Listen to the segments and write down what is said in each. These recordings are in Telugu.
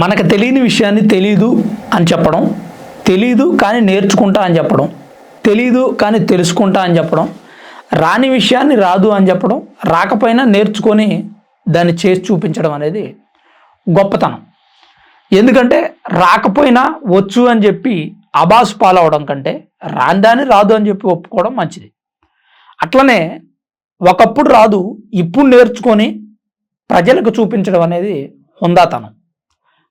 మనకు తెలియని విషయాన్ని తెలీదు అని చెప్పడం తెలీదు కానీ నేర్చుకుంటా అని చెప్పడం తెలీదు కానీ తెలుసుకుంటా అని చెప్పడం రాని విషయాన్ని రాదు అని చెప్పడం రాకపోయినా నేర్చుకొని దాన్ని చేసి చూపించడం అనేది గొప్పతనం. ఎందుకంటే రాకపోయినా వచ్చు అని చెప్పి అబాసు పాలవడం కంటే రాందాని రాదు అని చెప్పి ఒప్పుకోవడం మంచిది. అట్లనే ఒకప్పుడు రాదు ఇప్పుడు నేర్చుకొని ప్రజలకు చూపించడం అనేది హుందాతనం.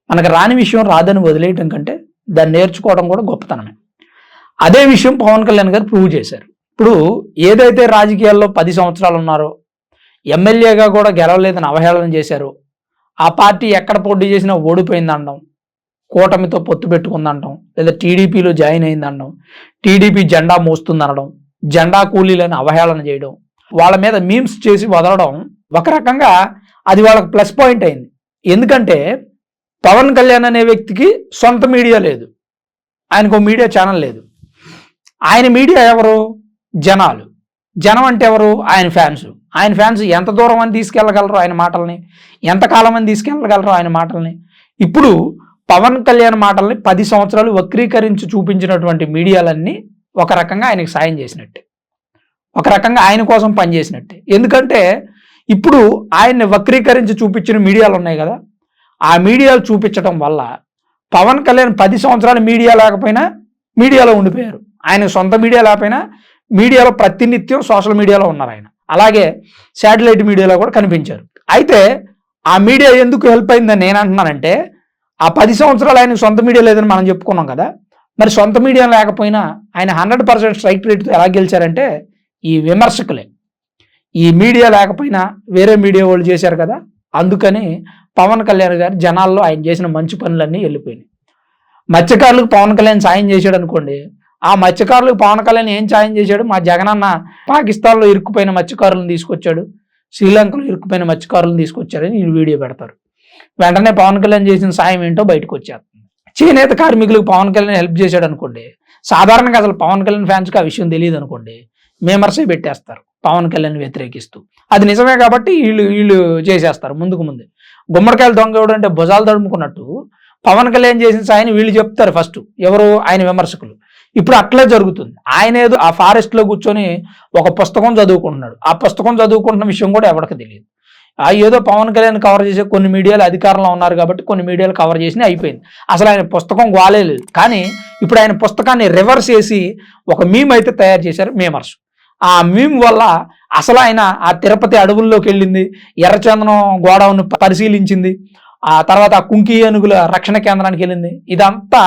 మనకు రాని విషయం రాదని వదిలేయటం కంటే దాన్ని నేర్చుకోవడం కూడా గొప్పతనమే. అదే విషయం పవన్ కళ్యాణ్ గారు ప్రూవ్ చేశారు. ఇప్పుడు ఏదైతే రాజకీయాల్లో పది సంవత్సరాలు ఉన్నారో ఎమ్మెల్యేగా కూడా గెలవలేదని అవహేళన చేశారు ఆ పార్టీ ఎక్కడ పోటీ చేసినా ఓడిపోయిందనడం కూటమితో పొత్తు పెట్టుకుందనడం లేదా టీడీపీలో జాయిన్ అయిందనడం టీడీపీ జెండా మోస్తుందనడం జెండా కూలీలను అవహేళన చేయడం వాళ్ళ మీద మీమ్స్ చేసి వదలడం ఒక రకంగా అది వాళ్ళకి ప్లస్ పాయింట్ అయింది. ఎందుకంటే పవన్ కళ్యాణ్ అనే వ్యక్తికి సొంత మీడియా లేదు. ఆయనకు మీడియా ఛానల్ లేదు. ఆయన మీడియా ఎవరు? జనాలు. జనం అంటే ఎవరు? ఆయన ఫ్యాన్స్. ఆయన ఫ్యాన్స్ ఎంత దూరం అని తీసుకెళ్ళగలరు ఆయన మాటల్ని? ఎంతకాలం అని తీసుకెళ్ళగలరు ఆయన మాటల్ని? ఇప్పుడు పవన్ కళ్యాణ్ మాటల్ని పది సంవత్సరాలు వక్రీకరించి చూపించినటువంటి మీడియాలన్నీ ఒక రకంగా ఆయనకి సాయం చేసినట్టే. ఒక రకంగా ఆయన కోసం పనిచేసినట్టే. ఎందుకంటే ఇప్పుడు ఆయన్ని వక్రీకరించి చూపించిన మీడియాలు ఉన్నాయి కదా. ఆ మీడియాలు చూపించడం వల్ల పవన్ కళ్యాణ్ పది సంవత్సరాలు మీడియా లేకపోయినా మీడియాలో ఉండిపోయారు. ఆయన సొంత మీడియా లేకపోయినా మీడియాలో ప్రతినిత్యం సోషల్ మీడియాలో ఉన్నారు ఆయన. అలాగే శాటిలైట్ మీడియాలో కూడా కనిపించారు. అయితే ఆ మీడియా ఎందుకు హెల్ప్ అయిందని నేను అంటున్నానంటే ఆ పది సంవత్సరాలు ఆయన సొంత మీడియా లేదని మనం చెప్పుకున్నాం కదా మరి సొంత మీడియా లేకపోయినా ఆయన హండ్రెడ్ పర్సెంట్ స్ట్రైక్ రేట్తో ఎలా గెలిచారంటే ఈ విమర్శకులే. ఈ మీడియా లేకపోయినా వేరే మీడియా వాళ్ళు చేశారు కదా అందుకని పవన్ కళ్యాణ్ గారు జనాల్లో ఆయన చేసిన మంచి పనులన్నీ వెళ్ళిపోయినాయి. మత్స్యకారులకు పవన్ కళ్యాణ్ సాయం చేశాడు అనుకోండి ఆ మత్స్యకారులకు పవన్ కళ్యాణ్ ఏం సాయం చేశాడు? మా జగనన్న పాకిస్తాన్లో ఇరుక్కుపోయిన మత్స్యకారులను తీసుకొచ్చాడు శ్రీలంకలో ఇరుక్కుపోయిన మత్స్యకారులను తీసుకొచ్చాడని నేను వీడియో పెడతారు. వెంటనే పవన్ కళ్యాణ్ చేసిన సాయం ఏంటో బయటకు వచ్చేస్తుంది. చేనేత కార్మికులకు పవన్ కళ్యాణ్ హెల్ప్ చేశాడు అనుకోండి సాధారణంగా అసలు పవన్ కళ్యాణ్ ఫ్యాన్స్కి ఆ విషయం తెలియదు అనుకోండి మేమర్సే పెట్టేస్తారు పవన్ కళ్యాణ్ వ్యతిరేకిస్తూ. అది నిజమే కాబట్టి వీళ్ళు వీళ్ళు చేసేస్తారు ముందుకు ముందే. గుమ్మడికాయలు దొంగ అంటే భుజాలు తడుముకున్నట్టు పవన్ కళ్యాణ్ చేసిన సాయని వీళ్ళు చెప్తారు ఫస్ట్. ఎవరు? ఆయన విమర్శకులు. ఇప్పుడు అట్లే జరుగుతుంది. ఆయన ఏదో ఆ ఫారెస్ట్లో కూర్చొని ఒక పుస్తకం చదువుకుంటున్నాడు. ఆ పుస్తకం చదువుకుంటున్న విషయం కూడా ఎవరికి తెలియదు. ఆ ఏదో పవన్ కళ్యాణ్ కవర్ చేసే కొన్ని మీడియాలు అధికారంలో ఉన్నారు కాబట్టి కొన్ని మీడియాలు కవర్ చేసి అయిపోయింది. అసలు ఆయన పుస్తకం గోలేదు కానీ ఇప్పుడు ఆయన పుస్తకాన్ని రివర్స్ చేసి ఒక మీమ్ అయితే తయారు చేశారు. మేమర్స్. ఆ మీమ్ వల్ల అసలు ఆయన ఆ తిరుపతి అడవుల్లోకి వెళ్ళింది ఎర్రచందనం గోడౌన్ పరిశీలించింది ఆ తర్వాత కుంకి ఏనుగుల రక్షణ కేంద్రానికి వెళ్ళింది. ఇదంతా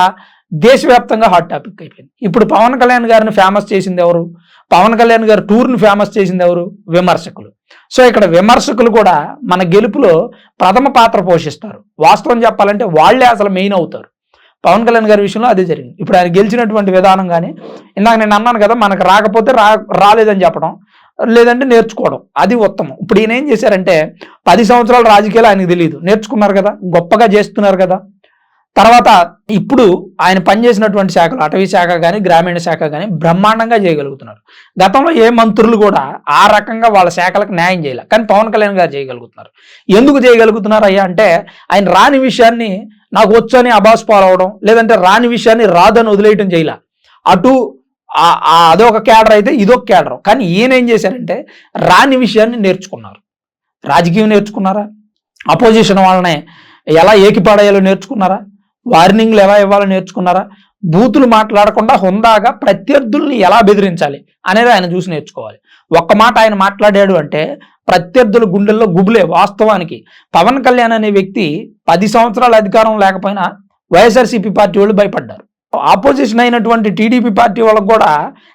దేశవ్యాప్తంగా హాట్ టాపిక్ అయిపోయింది. ఇప్పుడు పవన్ కళ్యాణ్ గారిని ఫేమస్ చేసింది ఎవరు? పవన్ కళ్యాణ్ గారి టూర్ని ఫేమస్ చేసింది ఎవరు? విమర్శకులు. సో ఇక్కడ విమర్శకులు కూడా మన గెలుపులో ప్రథమ పాత్ర పోషిస్తారు. వాస్తవం చెప్పాలంటే వాళ్ళే అసలు మెయిన్ అవుతారు. పవన్ కళ్యాణ్ గారి విషయంలో అదే జరిగింది. ఇప్పుడు ఆయన గెలిచినటువంటి విధానం కానీ ఇందాక నేను అన్నాను కదా మనకు రాకపోతే రా రాలేదని చెప్పడం. లేదంటే నేర్చుకోవడం. అది ఉత్తమం. ఇప్పుడు ఈయన ఏం చేశారంటే పది సంవత్సరాల రాజకీయాలు ఆయనకు తెలియదు నేర్చుకున్నారు కదా గొప్పగా చేస్తున్నారు కదా. తర్వాత ఇప్పుడు ఆయన పనిచేసినటువంటి శాఖలు అటవీ శాఖ కానీ గ్రామీణ శాఖ కానీ బ్రహ్మాండంగా చేయగలుగుతున్నారు. గతంలో ఏ మంత్రులు కూడా ఆ రకంగా వాళ్ళ శాఖలకు న్యాయం చేయలే. కానీ పవన్ కళ్యాణ్ గారు చేయగలుగుతున్నారు. ఎందుకు చేయగలుగుతున్నారు అయ్యా అంటే ఆయన రాని విషయాన్ని నాకు వచ్చని అబాస్ పాలవడం లేదంటే రాని విషయాన్ని రాదని వదిలేయటం చేయలే. అటు అదొక క్యాడర్ అయితే ఇదొక క్యాడర్. కానీ ఈయన ఏం చేశారంటే రాని విషయాన్ని నేర్చుకున్నారు. రాజకీయం నేర్చుకున్నారా? అపోజిషన్ వాళ్ళనే ఎలా ఏకిపాడేయాలో నేర్చుకున్నారా? వార్నింగ్లు ఎలా ఇవ్వాలో నేర్చుకున్నారా? బూతులు మాట్లాడకుండా హుందాగా ప్రత్యర్థుల్ని ఎలా బెదిరించాలి అనేది ఆయన చూసి నేర్చుకోవాలి. ఒక్క మాట ఆయన మాట్లాడాడు అంటే ప్రత్యర్థుల గుండెల్లో గుబులే వాస్తవానికి. పవన్ కళ్యాణ్ అనే వ్యక్తి పది సంవత్సరాల అధికారం లేకపోయినా వైఎస్ఆర్సీపీ పార్టీ వాళ్ళు భయపడ్డారు. ఆపోజిషన్ అయినటువంటి టీడీపీ పార్టీ వాళ్ళకు కూడా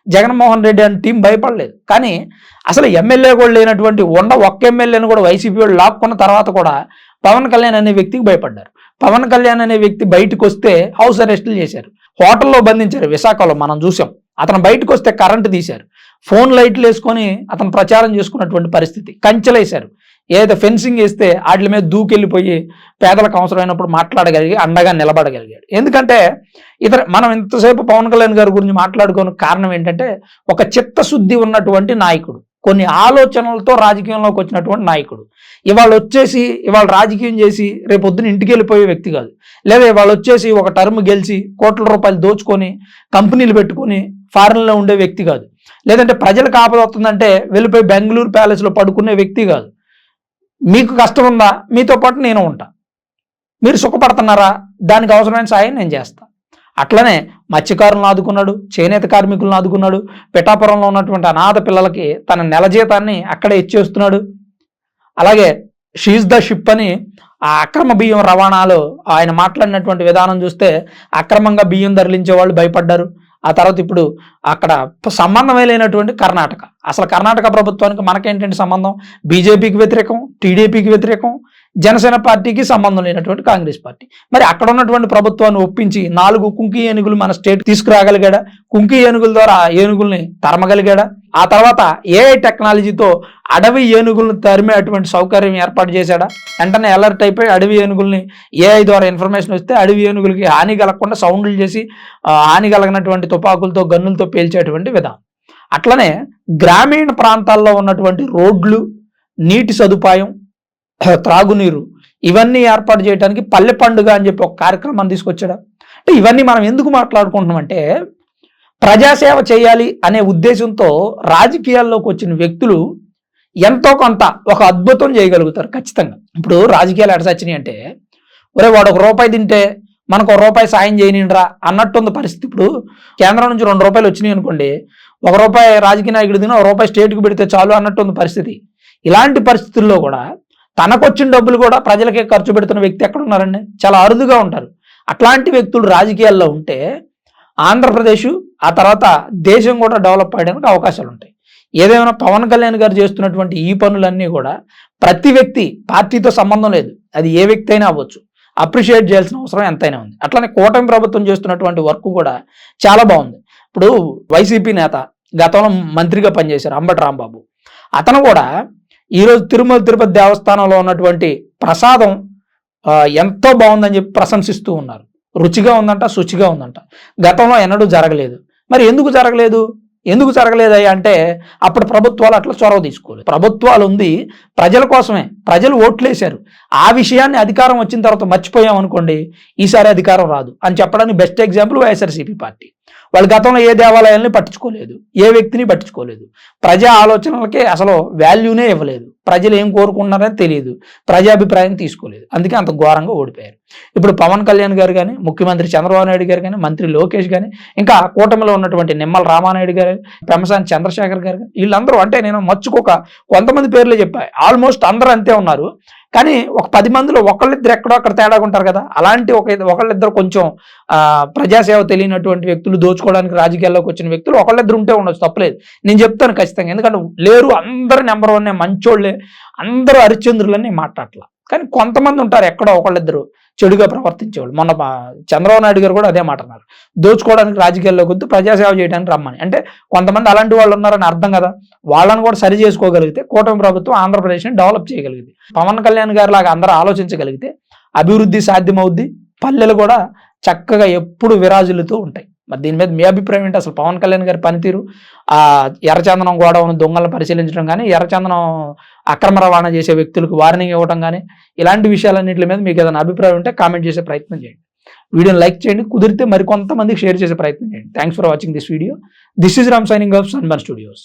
జగన్మోహన్ రెడ్డి అనే టీం భయపడలేదు. కానీ అసలు ఎమ్మెల్యే కూడా లేనటువంటి ఉండ ఒక్క ఎమ్మెల్యేని కూడా వైసీపీ వాళ్ళు లాక్కున్న తర్వాత కూడా పవన్ కళ్యాణ్ అనే వ్యక్తికి భయపడ్డారు. పవన్ కళ్యాణ్ అనే వ్యక్తి బయటకు వస్తే హౌస్ అరెస్టులు చేశారు. హోటల్లో బంధించారు విశాఖలో మనం చూసాం. అతను బయటకు వస్తే కరెంటు తీశారు. ఫోన్ లైట్లు వేసుకొని అతను ప్రచారం చేసుకున్నటువంటి పరిస్థితి. కంచెలేశారు. ఏదైతే ఫెన్సింగ్ వేస్తే వాటి మీద దూకెళ్ళిపోయి పేదలకు అవసరమైనప్పుడు మాట్లాడగలిగి అండగా నిలబడగలిగాడు. ఎందుకంటే ఇతర మనం ఇంతసేపు పవన్ కళ్యాణ్ గారి గురించి మాట్లాడుకోని కారణం ఏంటంటే ఒక చిత్తశుద్ధి ఉన్నటువంటి నాయకుడు. కొన్ని ఆలోచనలతో రాజకీయంలోకి వచ్చినటువంటి నాయకుడు. ఇవాళ వచ్చేసి ఇవాళ రాజకీయం చేసి రేపొద్దున ఇంటికి వెళ్ళిపోయే వ్యక్తి కాదు. లేదా ఇవాళ వచ్చేసి ఒక టర్మ్ గెలిచి కోట్ల రూపాయలు దోచుకొని కంపెనీలు పెట్టుకొని ఫారెన్లో ఉండే వ్యక్తి కాదు. లేదంటే ప్రజలకు ఆపద వస్తుందంటే వెళ్ళిపోయి బెంగళూరు ప్యాలెస్లో పడుకునే వ్యక్తి కాదు. మీకు కష్టం ఉందా మీతో పాటు నేను ఉంటా. మీరు సుఖపడుతున్నారా? దానికి అవసరమైన సాయం నేను చేస్తా. అట్లనే మత్స్యకారులను ఆదుకున్నాడు చేనేత కార్మికులను ఆదుకున్నాడు పిఠాపురంలో ఉన్నటువంటి అనాథ పిల్లలకి తన నెల జీతాన్ని అక్కడే ఇచ్చేస్తున్నాడు. అలాగే షీజ్ ద షిప్ అని ఆ అక్రమ బియ్యం రవాణాలో ఆయన మాట్లాడినటువంటి విధానం చూస్తే అక్రమంగా బియ్యం తరలించే వాళ్ళు భయపడ్డారు. ఆ తర్వాత ఇప్పుడు అక్కడ సంబంధమే లేనటువంటి కర్ణాటక. అసలు కర్ణాటక ప్రభుత్వానికి మనకేంటంటే సంబంధం? బీజేపీకి వ్యతిరేకం టీడీపీకి వ్యతిరేకం జనసేన పార్టీకి సంబంధం లేనటువంటి కాంగ్రెస్ పార్టీ. మరి అక్కడ ఉన్నటువంటి ప్రభుత్వాన్ని ఒప్పించి నాలుగు కుంకి ఏనుగులు మన స్టేట్ తీసుకురాగలిగాడా? కుంకి ఏనుగుల ద్వారా ఏనుగుల్ని తరమగలిగాడా? ఆ తర్వాత ఏఐ టెక్నాలజీతో అడవి ఏనుగులను తరిమే అటువంటి సౌకర్యం ఏర్పాటు చేశాడా? వెంటనే అలర్ట్ అయిపోయి అడవి ఏనుగుల్ని ఏఐ ద్వారా ఇన్ఫర్మేషన్ వస్తే అడవి ఏనుగులకి హాని కలగకుండా సౌండ్లు చేసి హాని కలగనటువంటి తుపాకులతో గన్నులతో పేల్చేటువంటి విధానం. అట్లనే గ్రామీణ ప్రాంతాల్లో ఉన్నటువంటి రోడ్లు నీటి సదుపాయం త్రాగునీరు ఇవన్నీ ఏర్పాటు చేయడానికి పల్లె పండుగ అని చెప్పి ఒక కార్యక్రమాన్ని తీసుకొచ్చాడు? అంటే ఇవన్నీ మనం ఎందుకు మాట్లాడుకుంటున్నామంటే ప్రజాసేవ చేయాలి అనే ఉద్దేశంతో రాజకీయాల్లోకి వచ్చిన వ్యక్తులు ఎంతో కొంత ఒక అద్భుతం చేయగలుగుతారు ఖచ్చితంగా. ఇప్పుడు రాజకీయాలు ఎడసచ్చినాయి అంటే ఒరే వాడు ఒక రూపాయి తింటే మనకు ఒక రూపాయి సాయం చేయనిండ్రా అన్నట్టుంది పరిస్థితి. ఇప్పుడు కేంద్రం నుంచి రెండు రూపాయలు వచ్చినాయి అనుకోండి ఒక రూపాయి రాజకీయ నాయకుడు తిన ఒక రూపాయి స్టేట్కి పెడితే చాలు అన్నట్టుంది పరిస్థితి. ఇలాంటి పరిస్థితుల్లో కూడా తనకొచ్చిన డబ్బులు కూడా ప్రజలకే ఖర్చు పెడుతున్న వ్యక్తి ఎక్కడ ఉన్నారండి చాలా అరుదుగా ఉంటారు. అట్లాంటి వ్యక్తులు రాజకీయాల్లో ఉంటే ఆంధ్రప్రదేశ్ ఆ తర్వాత దేశం కూడా డెవలప్ అయ్యడానికి అవకాశాలు ఉంటాయి ఏదేమైనా పవన్ కళ్యాణ్ గారు చేస్తున్నటువంటి ఈ పనులన్నీ కూడా ప్రతి వ్యక్తి పార్టీతో సంబంధం లేదు. అది ఏ వ్యక్తి అయినా అవ్వచ్చు. అప్రిషియేట్ చేయాల్సిన అవసరం ఎంతైనా ఉంది. అట్లనే కూటమి ప్రభుత్వం చేస్తున్నటువంటి వర్క్ కూడా చాలా బాగుంది. ఇప్పుడు వైసీపీ నేత గతంలో మంత్రిగా పనిచేశారు అంబటి రాంబాబు. అతను కూడా ఈరోజు తిరుమల తిరుపతి దేవస్థానంలో ఉన్నటువంటి ప్రసాదం ఎంతో బాగుందని చెప్పి ప్రశంసిస్తూ ఉన్నారు. రుచిగా ఉందంట శుచిగా ఉందంట. గతంలో ఎన్నడూ జరగలేదు. మరి ఎందుకు జరగలేదు? ఎందుకు జరగలేదయ్యా అంటే అప్పుడు ప్రభుత్వాలు అట్లా చొరవ తీసుకోలేదు. ప్రభుత్వాలు ఉంది ప్రజల కోసమే. ప్రజలు ఓట్లేశారు. ఆ విషయాన్ని అధికారం వచ్చిన తర్వాత మర్చిపోయాం అనుకోండి ఈసారి అధికారం రాదు అని చెప్పడానికి బెస్ట్ ఎగ్జాంపుల్ వైఎస్ఆర్సీపీ పార్టీ. వాళ్ళు గతంలో ఏ దేవాలయాల్ని పట్టించుకోలేదు ఏ వ్యక్తిని పట్టించుకోలేదు. ప్రజా ఆలోచనలకే అసలు వాల్యూనే ఇవ్వలేదు. ప్రజలు ఏం కోరుకుంటున్నారని తెలియదు. ప్రజాభిప్రాయం తీసుకోలేదు. అందుకే అంత ఘోరంగా ఓడిపోయారు. ఇప్పుడు పవన్ కళ్యాణ్ గారు కానీ ముఖ్యమంత్రి చంద్రబాబు నాయుడు గారు కానీ మంత్రి లోకేష్ కానీ ఇంకా కూటమిలో ఉన్నటువంటి నిమ్మల రామానాయుడు గారు పెమసాని చంద్రశేఖర్ గారు వీళ్ళందరూ అంటే నేను మచ్చుకోక కొంతమంది పేర్లే చెప్పాయి ఆల్మోస్ట్ అందరూ అంతే ఉన్నారు. కానీ ఒక పది మందిలో ఒకళ్ళిద్దరు ఎక్కడో అక్కడ తేడా ఉంటారు కదా. అలాంటి ఒక ఒకళ్ళిద్దరు కొంచెం ప్రజాసేవ తెలియనటువంటి వ్యక్తులు దోచుకోవడానికి రాజకీయాల్లోకి వచ్చిన వ్యక్తులు ఒకళ్ళిద్దరు ఉంటే ఉండొచ్చు తప్పలేదు. నేను చెప్తాను ఖచ్చితంగా. ఎందుకంటే లేరు అందరు నెంబర్ వన్ మంచోళ్ళే అందరూ హరిశ్చంద్రులని మాట్లాడలా. కానీ కొంతమంది ఉంటారు ఎక్కడో ఒకళ్ళిద్దరు చెడుగా ప్రవర్తించేవాళ్ళు. మొన్న చంద్రబాబు నాయుడు గారు కూడా అదే మాట అన్నారు. దోచుకోవడానికి రాజకీయాల్లో కొద్ది ప్రజాసేవ చేయడానికి రమ్మని. అంటే కొంతమంది అలాంటి వాళ్ళు ఉన్నారని అర్థం కదా. వాళ్ళని కూడా సరి చేసుకోగలిగితే కూటమి ప్రభుత్వం ఆంధ్రప్రదేశ్ని డెవలప్ చేయగలిగింది పవన్ కళ్యాణ్ గారి లాగా అందరూ ఆలోచించగలిగితే అభివృద్ధి సాధ్యమవుద్ది. పల్లెలు కూడా చక్కగా ఎప్పుడు విరాజులుతూ ఉంటాయి. మరి దీని మీద మీ అభిప్రాయం ఏంటి? అసలు పవన్ కళ్యాణ్ గారి పనితీరు ఆ ఎర్రచందనం గోడవను దొంగలను పరిశీలించడం కానీ ఎర్రచందనం అక్రమ రవాణా చేసే వ్యక్తులకు వార్నింగ్ ఇవ్వడం కానీ ఇలాంటి విషయాలన్నింటి మీద మీకు ఏదైనా అభిప్రాయం ఉంటే కామెంట్ చేసే ప్రయత్నం చేయండి. వీడియోని లైక్ చేయండి కుదిరితే మరికొంతమందికి షేర్ చేసే ప్రయత్నం చేయండి. Thanks for watching this video this is Ram signing off Sunburn Studios